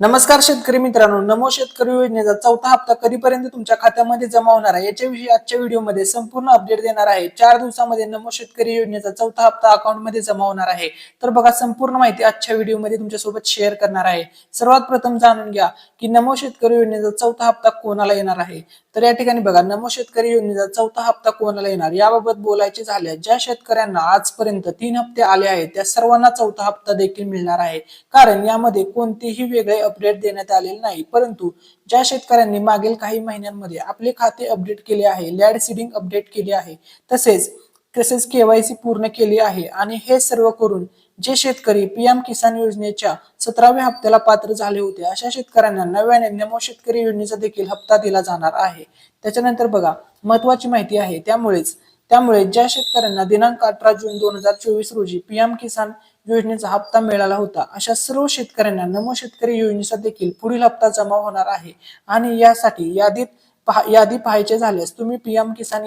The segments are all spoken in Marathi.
नमस्कार शेतकरी मित्रांनो नमो शेतकरी योजनेचा चौथा हप्ता कधीपर्यंत तुमच्या खात्यामध्ये जमा होणार आहे? याच्याविषयी आजच्या व्हिडिओमध्ये संपूर्ण अपडेट देणार आहे. चार दिवसामध्ये नमो शेतकरी योजनेचा चौथा हप्ता अकाउंटमध्ये जमा होणार आहे. तर बघा संपूर्ण माहिती आजच्या व्हिडिओमध्ये तुमच्यासोबत शेअर करणार आहे. सर्वात प्रथम जाणून घ्या की नमो शेतकरी योजनेचा चौथा हप्ता कोणाला येणार आहे? तर या ठिकाणी बघा नमो शेतकरी योजनेचा चौथा हप्ता कोणाला येणार? याबाबत बोलायचे झाले ज्या शेतकऱ्यांना आजपर्यंत तीन हप्ते आले आहेत त्या सर्वांना चौथा हप्ता देखील मिळणार आहे. कारण यामध्ये कोणतेही वेगळे अपडेट देण्यात आलेले नाही. परंतु ज्या शेतकऱ्यांनी मागील काही महिन्यांमध्ये आपले खाते अपडेट केले आहे लॅड सीडिंग अपडेट केले आहे तसेच तसेच केवायसी पूर्ण केली आहे आणि हे सर्व करून जे शेतकरी पीएम किसान योजनेच्या सतराव्या हप्त्याला पात्र झाले होते अशा शेतकऱ्यांना नव्याने नमो शेतकरी योजनेचा देखील हप्ता दिला जाणार आहे. त्याच्यानंतर बघा महत्वाची माहिती आहे त्यामुळेच त्यामुळे ज्या शेतकऱ्यांना दिनांक अठरा जून दोन हजार चोवीस रोजी पीएम किसान योजनेचा हप्ता मिळाला होता. अशा सर्व शेतकऱ्यांना नमो शेतकरी योजनेचा देखील पुढील हप्ता जमा होणार आहे. आणि यासाठी यादीत पहा यादी पाहायचे झाल्यास तुम्ही पीएम किसान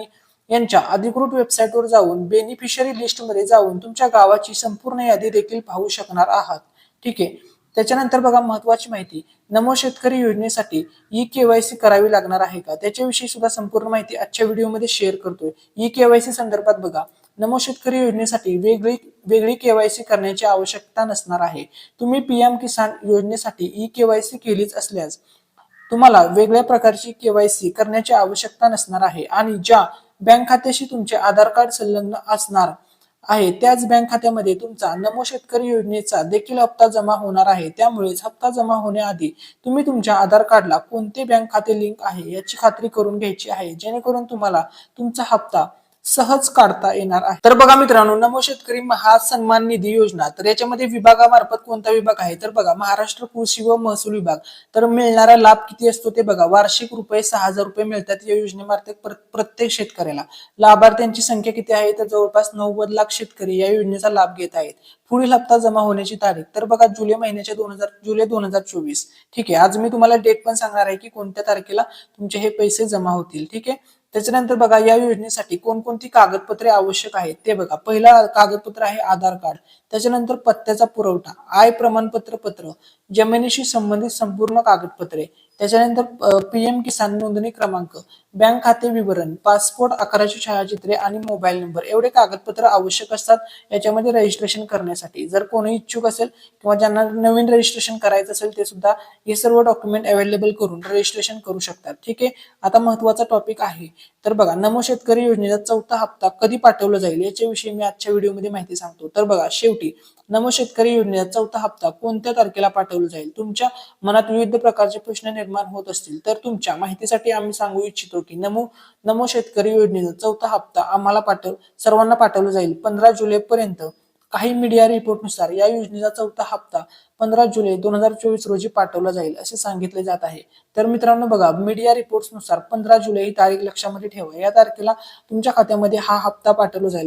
यांच्या अधिकृत वेबसाईटवर जाऊन बेनिफिशरी लिस्टमध्ये जाऊन तुमच्या गावाची संपूर्ण यादी देखील पाहू शकणार आहात. ठीक आहे? त्याच्यानंतर बघा महत्वाची माहिती. नमो शेतकरी योजनेसाठी ई केवायसी करावी लागणार आहे का? त्याच्याविषयी सुद्धा संपूर्ण माहिती आजच्या व्हिडिओमध्ये शेअर करतोय. ई केवायसी संदर्भात बघा. नमो शेतकरी योजनेसाठी वेगळी वेगळी केवायसी करण्याची आवश्यकता नसणार आहे. तुम्ही पीएम किसान योजनेसाठी ई केवायसी केलीच असल्यास तुम्हाला वेगळ्या प्रकारची केवायसी करण्याची आवश्यकता नसणार आहे आणि ज्या बँक खात्याशी तुमचे आधार कार्ड संलग्न असणार आहे त्याच बँक खात्यामध्ये तुमचा नमो शेतकरी योजनेचा देखील हप्ता जमा होणार आहे. त्यामुळेच हप्ता जमा होण्याआधी तुम्ही तुमच्या आधार कार्डला कोणते बँक खाते लिंक आहे याची खात्री करून घ्यायची आहे. जेणेकरून तुम्हाला तुमचा हप्ता सहज काढता येणार आहे. तर बघा मित्रांनो नमो शेतकरी महासन्मान निधी योजना. तर याच्यामध्ये विभागामार्फत कोणता विभाग आहे? तर बघा महाराष्ट्र कृषी व महसूल विभाग. तर मिळणारा लाभ किती असतो ते बघा. वार्षिक रुपये सहा हजार रुपये मिळतात या योजनेमार्फत प्रत्येक शेतकऱ्याला. लाभार्थ्यांची संख्या किती आहे? तर जवळपास नव्वद लाख शेतकरी या योजनेचा लाभ घेत आहेत. पुढील हप्ता जमा होण्याची तारीख. तर बघा जुलै महिन्याच्या दोन हजार जुलै दोन हजार चोवीस. ठीक आहे आज मी तुम्हाला डेट पण सांगणार आहे की कोणत्या तारखेला तुमचे हे पैसे जमा होतील. ठीक आहे? त्याच्यानंतर बघा या योजनेसाठी कोणकोणती कागदपत्रे आवश्यक आहेत ते बघा. पहिला कागदपत्र आहे आधार कार्ड. त्याच्यानंतर पत्त्याचा पुरवठा आय प्रमाणपत्र पत्र जमिनीशी संबंधित संपूर्ण कागदपत्रे त्याच्यानंतर पीएम किसान नोंदणी क्रमांक बँक खाते विवरण पासपोर्ट आकाराची छायाचित्रे आणि मोबाईल नंबर एवढे कागदपत्र आवश्यक असतात याच्यामध्ये रजिस्ट्रेशन करण्यासाठी. जर कोणी इच्छुक असेल किंवा ज्यांना नवीन रजिस्ट्रेशन करायचं असेल ते सुद्धा हे सर्व डॉक्युमेंट अवेलेबल करून रजिस्ट्रेशन करू शकतात. ठीक आहे? आता महत्त्वाचा टॉपिक आहे. तर बघा नमो शेतकरी योजनेचा चौथा हप्ता कधी पाठवला जाईल याच्याविषयी मी आजच्या व्हिडिओमध्ये माहिती सांगतो. तर बघा शेवटी नमो शेतकरी योजनेचा चौथा हप्ता कोणत्या तारखेला पाठवला जाईल? तुमच्या मनात विविध प्रकारचे प्रश्न निर्माण होत असतील तर तुमच्या माहितीसाठी आम्ही सांगू इच्छितो की नमो नमो शेतकरी योजनेचा चौथा हप्ता आम्हाला पाठव सर्वांना पाठवला जाईल. पंधरा जुलै पर्यंत काही मीडिया रिपोर्टनुसार या योजनेचा चौथा हप्ता पंधरा जुलै दोन हजार चोवीस रोजी पाठवला जाईल असे सांगितले जात आहे. तर मित्रांनो बघा मीडिया रिपोर्ट्सनुसार पंधरा जुलै ही तारीख लक्षामध्ये ठेवा. या तारखेला तुमच्या खात्यामध्ये हा हप्ता पाठवला जाईल.